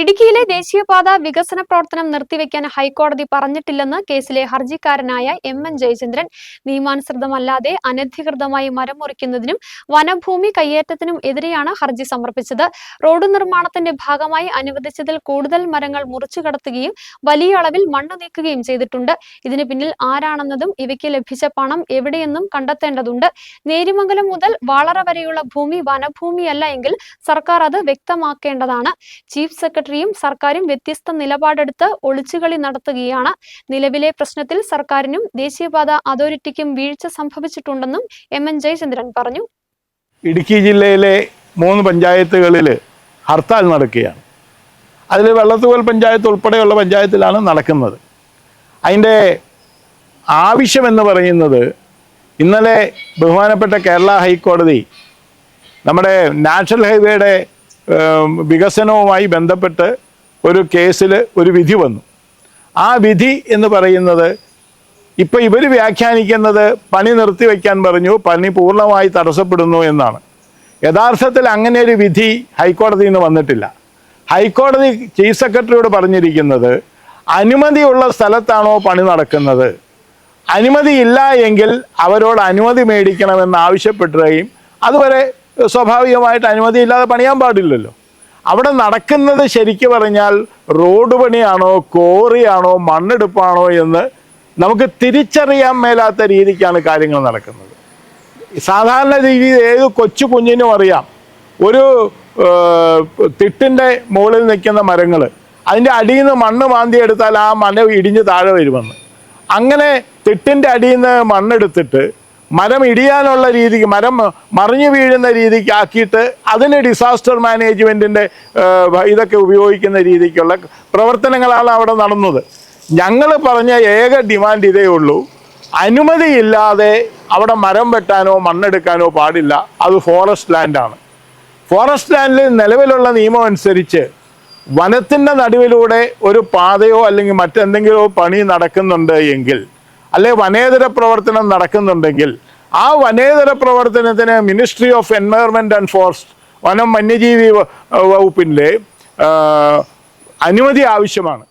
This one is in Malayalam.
ഇടുക്കിയിലെ ദേശീയപാത വികസന പ്രവർത്തനം നിർത്തിവെക്കാൻ ഹൈക്കോടതി പറഞ്ഞിട്ടില്ലെന്ന് കേസിലെ ഹർജിക്കാരനായ എം എൻ ജയചന്ദ്രൻ. നിയമാനുസൃതമല്ലാതെ അനധികൃതമായി മരം മുറിക്കുന്നതിനും വനഭൂമി കയ്യേറ്റത്തിനും എതിരെയാണ് ഹർജി സമർപ്പിച്ചത്. റോഡ് നിർമ്മാണത്തിന്റെ ഭാഗമായി അനുവദിച്ചതിൽ കൂടുതൽ മരങ്ങൾ മുറിച്ചു കടത്തുകയും വലിയ അളവിൽ മണ്ണ് നീക്കുകയും ചെയ്തിട്ടുണ്ട്. ഇതിന് പിന്നിൽ ആരാണെന്നതും ഇവയ്ക്ക് ലഭിച്ച പണം എവിടെയെന്നും കണ്ടെത്തേണ്ടതുണ്ട്. നേരിമംഗലം മുതൽ വളറ വരെയുള്ള ഭൂമി വനഭൂമിയല്ല എങ്കിൽ സർക്കാർ അത് വ്യക്തമാക്കേണ്ടതാണ്. ചീഫ് സെക്രട്ടറിയും സർക്കാരും വ്യത്യസ്ത നിലപാടെടുത്ത് ഒളിച്ചുകളി നടത്തുകയാണ്. നിലവിലെ പ്രശ്നത്തിൽ സർക്കാരിനും ദേശീയപാത അതോറിറ്റിക്കും വീഴ്ച സംഭവിച്ചിട്ടുണ്ടെന്നും എം എൻ ജയചന്ദ്രൻ പറഞ്ഞു. ഇടുക്കി ജില്ലയിലെ മൂന്ന് പഞ്ചായത്തുകളിൽ ഹർത്താൽ നടക്കുകയാണ്. അതിൽ വെള്ളത്തുകൽ പഞ്ചായത്ത് ഉൾപ്പെടെയുള്ള പഞ്ചായത്തിലാണ് നടക്കുന്നത്. അതിന്റെ ആവശ്യമെന്ന് പറയുന്നത് ഇന്നലെ ബഹുമാനപ്പെട്ട കേരള ഹൈക്കോടതി നമ്മുടെ നാഷണൽ ഹൈവേയുടെ വികസനവുമായി ബന്ധപ്പെട്ട് ഒരു കേസിൽ ഒരു വിധി വന്നു. ആ വിധി എന്ന് പറയുന്നത് ഇപ്പം ഇവർ വ്യാഖ്യാനിക്കുന്നത് പണി നിർത്തിവെക്കാൻ പറഞ്ഞു പണി പൂർണമായി തടസ്സപ്പെടുന്നു എന്നാണ്. യഥാർത്ഥത്തിൽ അങ്ങനെ ഒരു വിധി ഹൈക്കോടതിയിൽ നിന്ന് വന്നിട്ടില്ല. ഹൈക്കോടതി ചീഫ് സെക്രട്ടറിയോട് പറഞ്ഞിരിക്കുന്നത് അനുമതിയുള്ള സ്ഥലത്താണോ പണി നടക്കുന്നത്? അനുമതി ഇല്ല എങ്കിൽ അവരോട് അനുമതി മേടിക്കണമെന്ന് ആവശ്യപ്പെടുകയും അതുവരെ സ്വാഭാവികമായിട്ട് അനുമതിയില്ലാതെ പണിയാൻ പാടില്ലല്ലോ. അവിടെ നടക്കുന്നത് ശരിക്കു പറഞ്ഞാൽ റോഡ് പണിയാണോ കോറിയാണോ മണ്ണെടുപ്പാണോ എന്ന് നമുക്ക് തിരിച്ചറിയാൻ മേലാത്ത രീതിക്കാണ് കാര്യങ്ങൾ നടക്കുന്നത്. സാധാരണ രീതിയിൽ ഏത് കൊച്ചു കുഞ്ഞിനും അറിയാം. ഒരു തിട്ടിന്റെ മുകളിൽ നിൽക്കുന്ന മരങ്ങൾ അതിന്റെ അടിയിൽ നിന്ന് മണ്ണ് മാന്തി എടുത്താൽ ആ മന ഇടിഞ്ഞ് താഴെ വരുമെന്ന്. അങ്ങനെ തിട്ടിന്റെ അടിയിൽ നിന്ന് മണ്ണെടുത്തിട്ട് മരം ഇടിയാനുള്ള രീതിക്ക് മരം മറിഞ്ഞു വീഴുന്ന രീതിക്ക് ആക്കിയിട്ട് അതിന് ഡിസാസ്റ്റർ മാനേജ്മെന്റിന്റെ ഇതൊക്കെ ഉപയോഗിക്കുന്ന രീതിക്കുള്ള പ്രവർത്തനങ്ങളാണ് അവിടെ നടന്നത്. ഞങ്ങൾ പറഞ്ഞ ഏക ഡിമാൻഡ് ഇതേ ഉള്ളൂ. അനുമതിയില്ലാതെ അവിടെ മരം വെട്ടാനോ മണ്ണെടുക്കാനോ പാടില്ല. അത് ഫോറസ്റ്റ് ലാൻഡാണ് ഫോറസ്റ്റ് ലാൻഡിൽ നിലവിലുള്ള നിയമം അനുസരിച്ച് വനത്തിന്റെ നടുവിലൂടെ ഒരു പാതയോ അല്ലെങ്കിൽ മറ്റെന്തെങ്കിലോ പണി നടക്കുന്നുണ്ട് എങ്കിൽ അല്ലെ വനേതര പ്രവർത്തനം നടക്കുന്നുണ്ടെങ്കിൽ ആ വനേതര പ്രവർത്തനത്തിന് ministry of environment and forest വനം വന്യജീവി വകുപ്പിന്റെ അനുമതി ആവശ്യമാണ്.